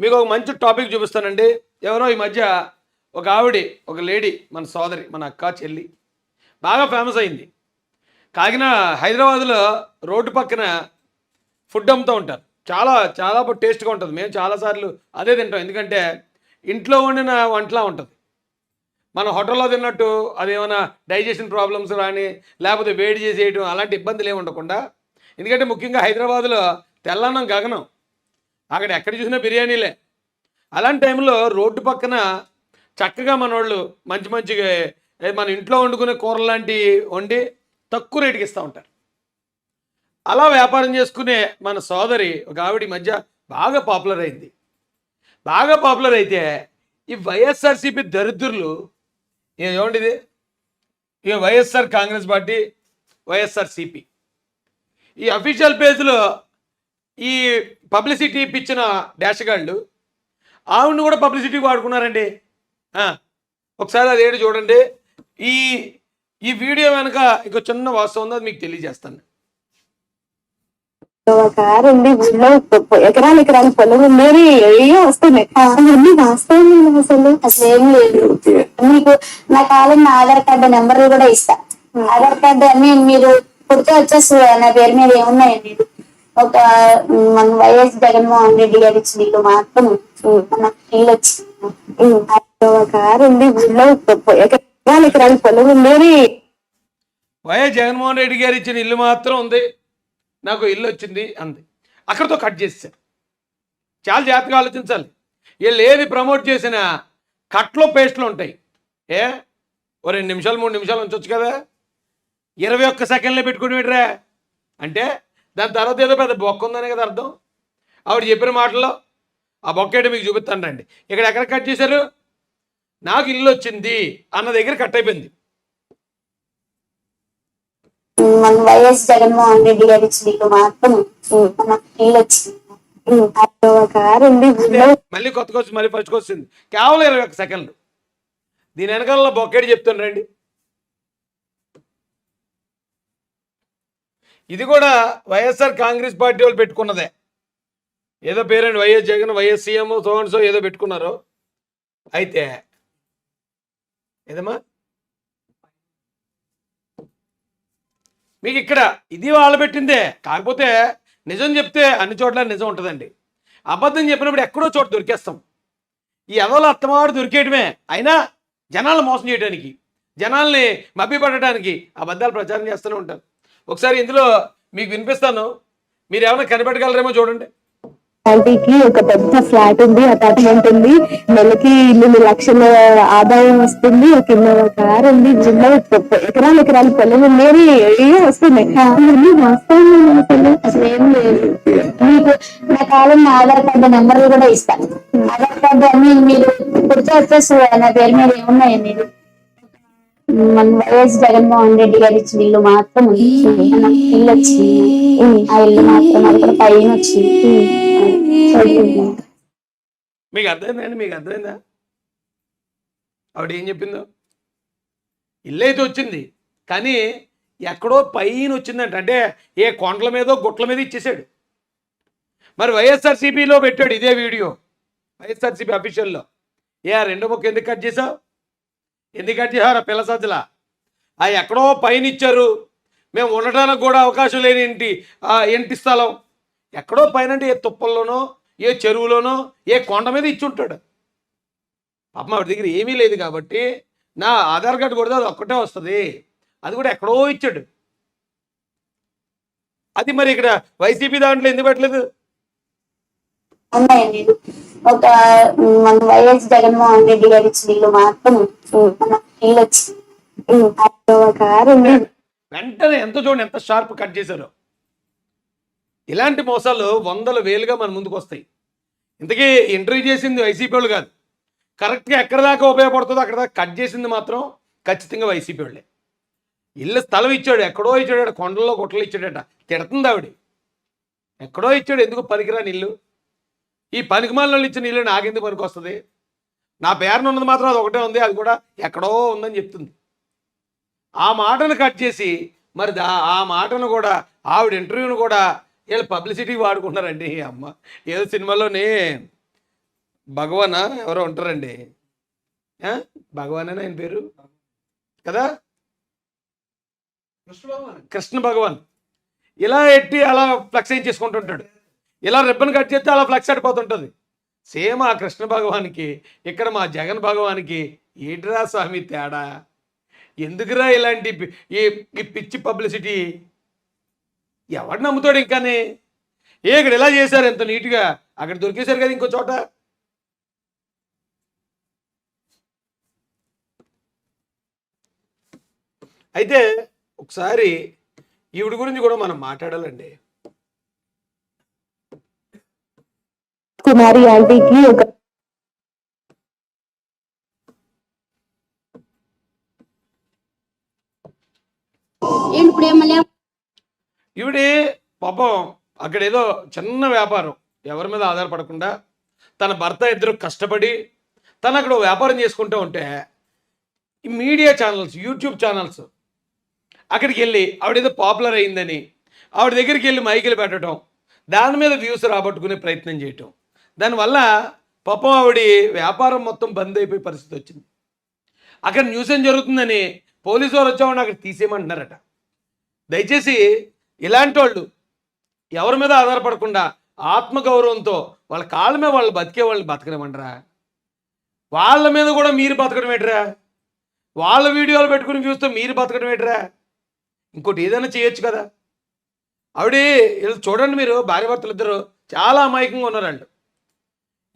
మీకు ఒక మంచి టాపిక్ చూపిస్తానండి. ఎవరో ఈ మధ్య ఒక ఆవిడ ఒక లేడీ మన సోదరి మన అక్క చెల్లి బాగా ఫేమస్ అయింది. కాకినాడ హైదరాబాద్లో రోడ్డు పక్కన ఫుడ్ అమ్ముతూ ఉంటారు. చాలా చాలా టేస్ట్గా ఉంటుంది. మేము చాలాసార్లు అదే తింటాం. ఎందుకంటే ఇంట్లో వండిన వంటలా ఉంటుంది. మన హోటల్లో తిన్నట్టు అదేమైనా డైజెషన్ ప్రాబ్లమ్స్ కానీ లేకపోతే వేడి చేసేయటం అలాంటి ఇబ్బందులు ఏమి ఉండకుండా ఎందుకంటే ముఖ్యంగా హైదరాబాద్లో తెల్లన్నం గగనం. అక్కడ ఎక్కడ చూసినా బిర్యానీలే. అలాంటి టైంలో రోడ్డు పక్కన చక్కగా మన వాళ్ళు మంచి మంచిగా మన ఇంట్లో వండుకునే కూరలు లాంటివి వండి తక్కువ రేటుకి ఇస్తూ ఉంటారు. అలా వ్యాపారం చేసుకునే మన సోదరి ఒక ఆవిడ ఈ మధ్య బాగా పాపులర్ అయింది. బాగా పాపులర్ అయితే ఈ వైఎస్ఆర్సీపీ దరిద్రులు ఏ- ఏమండి ఇది ఇక వైఎస్ఆర్ కాంగ్రెస్ పార్టీ వైఎస్ఆర్సీపీ. ఈ అఫీషియల్ పేజ్లో ఈ పబ్లిసిటీ ఇప్పించిన డాషగాళ్ళు ఆవిడని కూడా పబ్లిసిటీకి వాడుకున్నారండి. ఆ, ఒకసారి అది ఏడు చూడండి. ఈ ఈ వీడియో వెనక ఇక చిన్న వాస్తవం ఉందో అది మీకు తెలియజేస్తాను. ఒక కారు ఉంది ఊళ్ళో పొ- ఎకరాలు ఎకరాలు పొలం ఉండేది ఏయో వస్తున్నాయి అవన్నీ వాస్తవం లేదు అసలు. అసలు ఏం లేదు. మీకు నా కాలం నా ఆధార్ కార్డు నెంబర్లు కూడా ఇస్తా. ఆధార్ కార్డు అన్ని మీరు పుడితే వచ్చేస్తుంది నా పేరు మీద ఏమున్నాయండి ఒక మన వైఎస్ జగన్మోహన్ రెడ్డి గారి ఇచ్చిన మాత్రం మన ఫీల్ వచ్చింది ఒక కారు ఉంది ఊళ్ళో ఎకరాలు ఎకరాలు పొలం ఉండేది వైఎస్ జగన్మోహన్ రెడ్డి గారు ఇచ్చిన ఇల్లు మాత్రం ఉంది. నాకు ఇల్లు వచ్చింది అంది. అక్కడితో కట్ చేశారు చాలా జాగ్రత్తగా ఆలోచించాలి. వీళ్ళు ఏది ప్రమోట్ చేసినా కట్లో పేస్ట్లు ఉంటాయి. ఏ? ఓ రెండు నిమిషాలు మూడు నిమిషాలు ఉంచవచ్చు కదా. ఇరవై ఒక్క సెకండ్లో పెట్టుకుని అంటే దాని తర్వాత ఏదో పెద్ద బొక్క ఉందనే కదా అర్థం. ఆవిడ చెప్పిన మాటల్లో ఆ బొక్క ఏంటో మీకు చూపిస్తాను రండి. ఇక్కడ ఎక్కడ కట్ చేశారు? నాకు ఇల్లు వచ్చింది. అన్న దగ్గర కట్ అయిపోయింది. వైఎస్ జగన్మోహన్ రెడ్డి గారి ఇచ్చిన మాత్రం ఇల్లు వచ్చింది. ఒక మళ్ళీ కొత్తగా వచ్చి మళ్ళీ ఫస్ట్కి వచ్చింది కేవలం ఇరవై ఒక్క సెకండ్లు. దీని వెనకాల బొక్కేడి చెప్తాను రండి. ఇది కూడా వైఎస్ఆర్ కాంగ్రెస్ పార్టీ వాళ్ళు పెట్టుకున్నదే. ఏదో పేరండి వైఎస్ జగన్ వైఎస్ సీఎం సోన్సో ఏదో పెట్టుకున్నారు. అయితే ఏదమ్మా? మీకు ఇక్కడ ఇది వాళ్ళు పెట్టిందే. కాకపోతే నిజం చెప్తే అన్ని చోట్ల నిజం ఉంటుందండి. అబద్ధం చెప్పినప్పుడు ఎక్కడో చోట దొరికేస్తాం. ఈ ఎదవలు అత్తమాడు దొరికేయటమే. అయినా జనాలను మోసం చేయడానికి జనాల్ని మభ్యపడటానికి అబద్ధాలు ప్రచారం చేస్తూనే ఉంటారు. ఒకసారి ఇందులో మీకు వినిపిస్తాను. మీరు ఏమైనా కనిపెట్టగలరేమో చూడండి. కి ఒక పెద్ద ఫ్లాట్ ఉంది అపార్ట్మెంట్ ఉంది. నెలకి ఇల్లు లక్షల ఆదాయం వస్తుంది. ఒక ఇన్నోవా కార్ ఉంది జిల్లా ఎకరాలు ఎకరాలు పొలం వస్తున్నాయి ఏం లేదు. మీకు నా కాలం నా ఆధార్ కార్డు నెంబర్లు కూడా ఇస్తా ఆధార్ కార్డు అన్ని మీరు పుడితే వచ్చేస్తుంది నా పేరు మీద ఏమున్నాయండి? మన వైఎస్ జగన్మోహన్ రెడ్డి గారి ఇచ్చిన ఇల్లు మాత్రం ఉంది. ఇల్లు వచ్చింది. ఆ ఇల్లు మాత్రం అది కూడా పైన వచ్చింది. చదువుకుంది. మీకు అర్థమైందండి మీకు అర్థమైందా? ఆవిడ ఏం చెప్పిందో? ఇల్లు అయితే వచ్చింది. కానీ ఎక్కడో పైన వచ్చిందంట. అంటే ఏ కొండల మీదో గుట్ల మీద ఇచ్చేసాడు. మరి వైఎస్ఆర్సీపీలో పెట్టాడు ఇదే వీడియో. వైఎస్ఆర్సీపీ అఫీషియల్లో ఏ ఆ రెండో ముక్క ఎందుకు కట్ చేసావు? ఎన్ని కట్ పిల్ల సజ్జల? ఆ ఎక్కడో పైన ఇచ్చారు. మేము ఉండటానికి కూడా అవకాశం లేని ఇంటి ఇంటి స్థలం? ఎక్కడో పైన అంటే ఏ తుప్పల్లోనో ఏ చెరువులోనో ఏ కొండ మీద ఇచ్చి ఉంటాడు. పాపం ఆవిడ దగ్గర ఏమీ లేదు కాబట్టి నా ఆధార్ కార్డు కొడితే అది ఒక్కటే వస్తుంది. అది కూడా ఎక్కడో ఇచ్చాడు. అది మరి ఇక్కడ వైసీపీ దాంట్లో ఎందుకు పెట్టలేదు? ఉన్నాయండి. ఒక మన వైఎస్ జగన్మోహన్ రెడ్డి గారి ఇచ్చిన మాత్రం ఇల్లు వచ్చింది వెంటనే ఎంత చూడండి ఎంత షార్ప్ కట్ చేశారు. ఇలాంటి మోసాలు వందల వేలుగా మన ముందుకు వస్తాయి. ఇంతకీ ఇంటర్వ్యూ చేసింది వైసీపీ వాళ్ళు కాదు. కరెక్ట్గా ఎక్కడ దాకా ఉపయోగపడుతుందో అక్కడ దాకా కట్ చేసింది మాత్రం ఖచ్చితంగా వైసీపీ వాళ్ళే. ఇల్లు స్థలం ఇచ్చాడు ఎక్కడో ఇచ్చాడు కొండల్లో గుట్టలు ఇచ్చాడట. తిడుతుంది ఆవిడ. ఎక్కడో ఇచ్చాడు ఎందుకు పనికిరాని ఇల్లు? ఈ పనికిమాల వాళ్ళు ఇచ్చిన నీళ్ళు నాకెందుకు పనికి వస్తుంది నా పేరున ఉన్నది మాత్రం అది ఒకటే ఉంది అది కూడా ఎక్కడో ఉందని చెప్తుంది. ఆ మాటను కట్ చేసి మరి దా ఆ మాటను కూడా ఆవిడ ఇంటర్వ్యూను కూడా వీళ్ళు పబ్లిసిటీ వాడుకున్నారండి అమ్మ ఏదో సినిమాలోనే భగవాన్ ఎవరో ఉంటారండి. భగవాన్ అని ఆయన పేరు? కదా? కృష్ణ భగవాన్. ఇలా ఎట్టి అలా ఫ్లక్స్ చేసుకుంటుంటాడు ఇలా రిబ్బన్ కట్ చేస్తే అలా ఫ్లెక్స్ అడిపోతుంటుంది సేమ్ ఆ కృష్ణ భగవానికి ఇక్కడ మా జగన్ భగవానికి ఏడ్రా స్వామి తేడా? ఎందుకురా ఇలాంటి పి- ఈ ఈ పిచ్చి పబ్లిసిటీ? ఎవడు నమ్ముతాడు ఇంకానే? ఏ ఇక్కడ ఇలా చేశారు ఎంత నీట్గా? అక్కడ దొరికేశారు కదా ఇంకో చోట. అయితే ఒకసారి ఈవిడ గురించి కూడా మనం మాట్లాడాలండి. కుమారి ఆంటీకి ఒక ఈవిడే పాపం అక్కడ ఏదో చిన్న వ్యాపారం. ఎవరి మీద ఆధారపడకుండా తన భర్త ఇద్దరు కష్టపడి తను అక్కడ వ్యాపారం చేసుకుంటూ ఉంటే ఈ మీడియా ఛానల్స్ యూట్యూబ్ ఛానల్స్ అక్కడికి వెళ్ళి ఆవిడేదో పాపులర్ అయిందని ఆవిడ దగ్గరికి వెళ్ళి మైకులు పెట్టడం దాని మీద వ్యూస్ రాబట్టుకునే ప్రయత్నం చేయటం. దానివల్ల పాపం ఆవిడ వ్యాపారం మొత్తం బంద్ అయిపోయే పరిస్థితి వచ్చింది. అక్కడ న్యూస్ ఏం జరుగుతుందని పోలీసు వారు వచ్చామని అక్కడ తీసేయమంటున్నారట. దయచేసి ఇలాంటి వాళ్ళు ఎవరి మీద ఆధారపడకుండా ఆత్మగౌరవంతో వాళ్ళ కాళ్ళ మీద వాళ్ళు బతికే వాళ్ళు బతకనివ్వండిరా. వాళ్ళ మీద కూడా మీరు బతకడం ఏంటరా? వాళ్ళ వీడియోలు పెట్టుకుని చూస్తే మీరు బతకడం ఏంటరా? ఇంకోటి ఏదైనా చేయొచ్చు కదా. ఆవిడ వీళ్ళు చూడండి మీరు భార్యాభర్తలు ఇద్దరు చాలా అమాయకంగా ఉన్నారు వాళ్ళు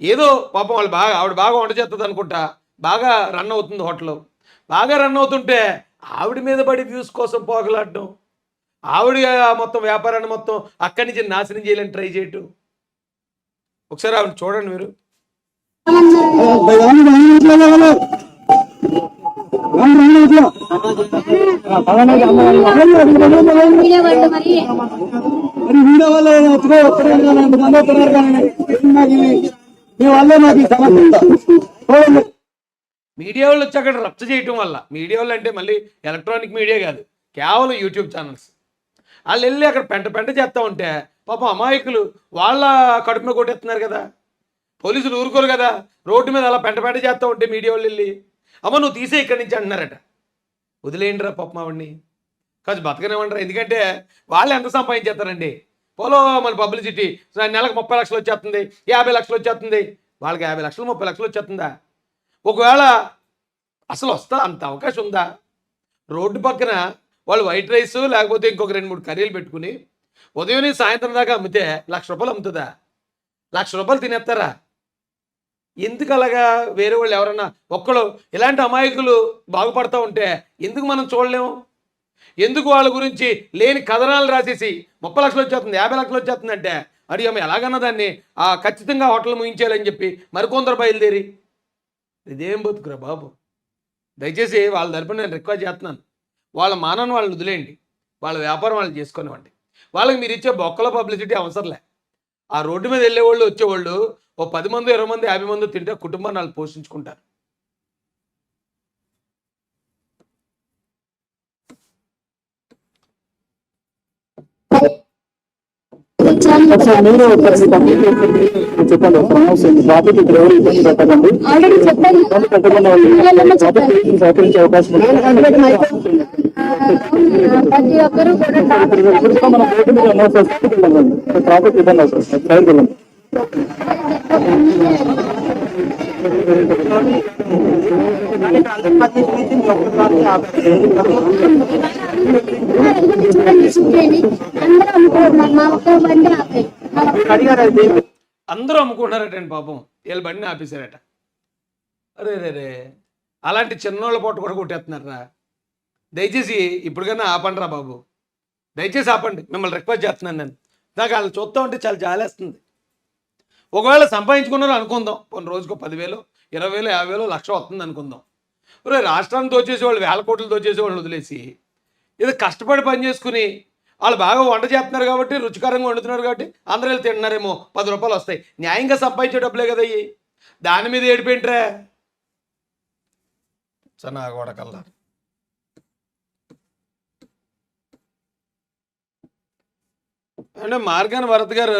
ఏదో పాపం వాళ్ళు బాగా ఆవిడ బాగా వంట చేస్తుంది అనుకుంటా బాగా రన్ అవుతుంది హోటల్. బాగా రన్ అవుతుంటే ఆవిడ మీద పడి వ్యూస్ కోసం పోగలాడడం ఆవిడ మొత్తం వ్యాపారాన్ని మొత్తం అక్కడి నుంచి నాశనం చేయాలని ట్రై చేయటం. ఒకసారి ఆవిడ చూడండి మీరు. మరి వీడియో వల్ల మీ నాకు ఈ సమస్య మీడియా వాళ్ళు వచ్చి అక్కడ రచ్చ చేయటం వల్ల మీడియా వాళ్ళు అంటే మళ్ళీ ఎలక్ట్రానిక్ మీడియా కాదు కేవలం యూట్యూబ్ ఛానల్స్. వాళ్ళు వెళ్ళి అక్కడ పెంట పెంట చేస్తూ ఉంటే పాపం అమాయకులు వాళ్ళ కడుపున కొట్టేస్తున్నారు కదా. పోలీసులు ఊరుకోరు కదా. రోడ్డు మీద అలా పెంట పెంట చేస్తూ ఉంటే మీడియా వాళ్ళు వెళ్ళి అమ్మ నువ్వు తీసే ఇక్కడి నుంచి అంటున్నారట. వదిలేయండిరా పాపం ఆవిడ్ని. కాదు బతకనివ్వండిరా ఎందుకంటే వాళ్ళు ఎంత సంపాదించేస్తారండి? పోలో మన పబ్లిసిటీ. నెలకు ముప్పై లక్షలు వచ్చేస్తుంది యాభై లక్షలు వచ్చేస్తుంది. వాళ్ళకి యాభై లక్షలు ముప్పై లక్షలు వచ్చేస్తుందా? ఒకవేళ అసలు వస్తా అంత అవకాశం ఉందా? రోడ్డు పక్కన వాళ్ళు వైట్ రైస్ లేకపోతే ఇంకొక రెండు మూడు కర్రీలు పెట్టుకుని ఉదయం సాయంత్రం దాకా అమ్మితే లక్ష రూపాయలు అమ్ముతుందా? లక్ష రూపాయలు తినేస్తారా? ఎందుకు అలాగా? వేరే వాళ్ళు ఎవరన్నా ఒక్కడు ఇలాంటి అమాయకులు బాగుపడతా ఉంటే ఎందుకు మనం చూడలేము? ఎందుకు వాళ్ళ గురించి లేని కథనాలు రాసేసి ముప్పై లక్షలు వచ్చేస్తుంది యాభై లక్షలు వచ్చేస్తుంది అంటే అడిగి ఆమె ఎలాగన్నా దాన్ని ఆ ఖచ్చితంగా హోటల్ ముగించాలని చెప్పి మరికొందరు బయలుదేరి. ఇదేం బతుకురా బాబు? దయచేసి వాళ్ళ తరపున నేను రిక్వెస్ట్ చేస్తున్నాను. వాళ్ళ మానని వాళ్ళని వదిలేయండి. వాళ్ళ వ్యాపారం వాళ్ళు చేసుకునేవ్వండి. వాళ్ళకి మీరు ఇచ్చే బొక్కల పబ్లిసిటీ అవసరంలే ఆ రోడ్డు మీద వెళ్ళేవాళ్ళు వచ్చేవాళ్ళు ఓ పది మంది ఇరవై మంది యాభై మంది తింటే కుటుంబాన్ని వాళ్ళు పోషించుకుంటారు ఒకసారి మీరు ఒకసారి చెప్పండి ట్రాఫిక్ ఇక్కడ ఎవరు ఇబ్బంది పెట్టకండి ఇబ్బంది పెట్టకుండా సహకరించే అవకాశం ప్రతి ఒక్కరు కూడా ట్రాఫిక్ ఇబ్బంది అవుతుంది వెళ్ళండి అందరూ అమ్ముకుంటున్నారు అందరూ పాపం. వీళ్ళ బండిని ఆపేశారట. అరే రే రే. అలాంటి చిన్నోళ్ళ పొట్టు కూడా కొట్టేస్తున్నారా? దయచేసి ఇప్పటికైనా ఆపండిరా బాబు. దయచేసి ఆపండి. మిమ్మల్ని రిక్వెస్ట్ చేస్తున్నాను నేను. నాకు వాళ్ళు చూస్తూ ఉంటే చాలా జాలేస్తుంది. ఒకవేళ సంపాదించుకున్నారు అనుకుందాం. కొన్ని రోజుకు పదివేలు ఇరవై వేలు యాభై వేలు లక్ష వస్తుంది అనుకుందాం. ఒరే రాష్ట్రాన్ని దోచేసే వాళ్ళు వేల కోట్లు దోచేసే వదిలేసి ఇది కష్టపడి పని చేసుకుని వాళ్ళు బాగా వంట చేస్తున్నారు కాబట్టి రుచికరంగా వండుతున్నారు కాబట్టి అందరూ వెళ్ళి తింటున్నారేమో పది రూపాయలు వస్తాయి. న్యాయంగా సంపాదించే డబ్బులే కదా ఇవి దాని మీద ఏడిపోయింట్రా సన్నా గోడకల్లా. అంటే మార్గాన్ భరత్ గారు